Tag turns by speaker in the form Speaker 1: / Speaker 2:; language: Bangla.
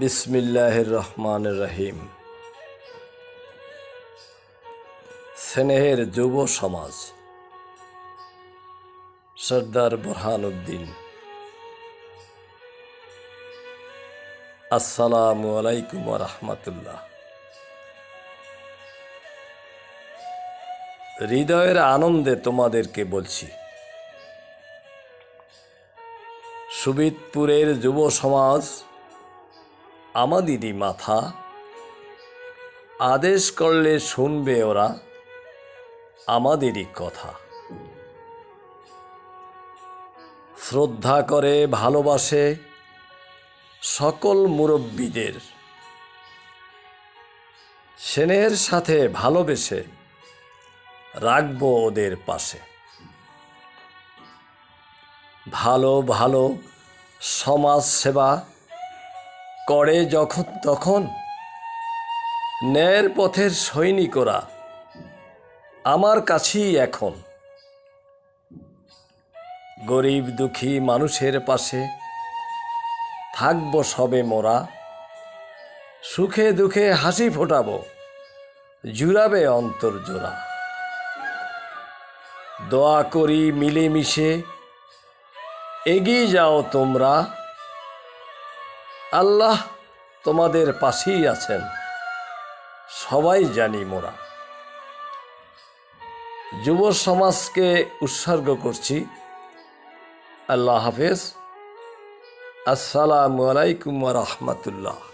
Speaker 1: বিসমিল্লাহ রহমান রহিম। স্নেহের যুব সমাজ। সর্দার বুরহানুদ্দিন। আসসালামু আলাইকুম রহমতুল্লাহ। হৃদয়ের আনন্দে তোমাদেরকে বলছি সুবিদপুরের যুব সমাজ আমাদেরই মাথা। আদেশ করলে শুনবে ওরা আমাদেরই কথা। শ্রদ্ধা করে ভালোবাসে সকল মুরব্বীদের। সেনের সাথে ভালোবেসে রাখব ওদের পাশে। ভালো ভালো সমাজ সেবা করে যখন তখন ন্যায়ের পথের সৈনিকরা আমার কাছেই এখন। গরিব দুঃখী মানুষের পাশে থাকব সবে মোরা, সুখে দুঃখে হাসি ফোটাবো, জুড়াবে অন্তর জোড়া। দোয়া করি মিলেমিশে, এগিয়ে যাও তোমরা। আল্লাহ তোমাদের পাশেই আছেন। সবাই জানি মোরা। যুব সমাজকে উৎসর্গ করছি। আল্লাহ হাফেজ। আসসালামু আলাইকুম রহমতুল্লাহ।